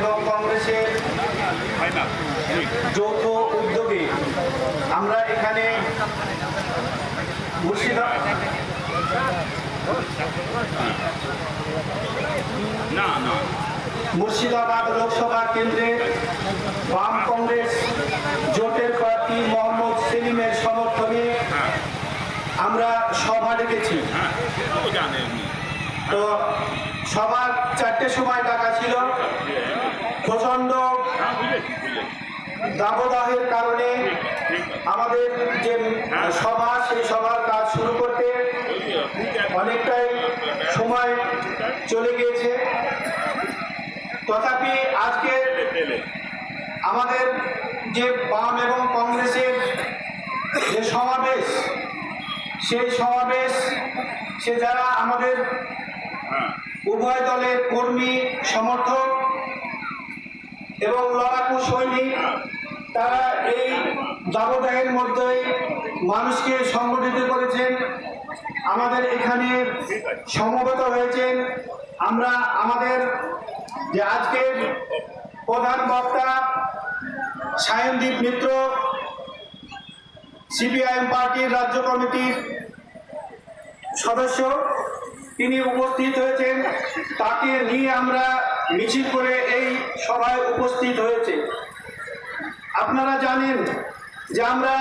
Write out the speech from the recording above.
এবং কংগ্রেসের যৌথ উদ্যোগে আমরা এখানে মুর্শিদাবাদ লোকসভা কেন্দ্রে বাম কংগ্রেস জোটের প্রার্থী মোহাম্মদ সেলিমের সমর্থনে আমরা সভা ডেকেছি। তো সবার চারটে সময় টাকা ছিল। বুঝেছি দাবদাহের কারণে আমাদের যে সভা, সেই সভার কাজ শুরু করতে অনেকটাই সময় চলে গিয়েছে। তথাপি আজকে আমাদের যে বাম এবং কংগ্রেসের যে সমাবেশ, সেই সমাবেশ, সে যারা আমাদের উভয় দলের কর্মী, সমর্থক এবং লড়াকু সৈনিক, তারা এই দাবদাহের মধ্যেই মানুষকে সংগঠিত করেছেন। আমাদের এখানে সমবেত হয়েছেন। আমরা আমাদের যে আজকের প্রধান বক্তা, সায়নদীপ মিত্র, সিপিআইএম পার্টির রাজ্য কমিটির সদস্য, তিনি উপস্থিত হয়েছেন। তাকে নিয়ে আমরা মিছিল করে এই সভায় উপস্থিত হয়েছে। আপনারা জানেন যে আমরা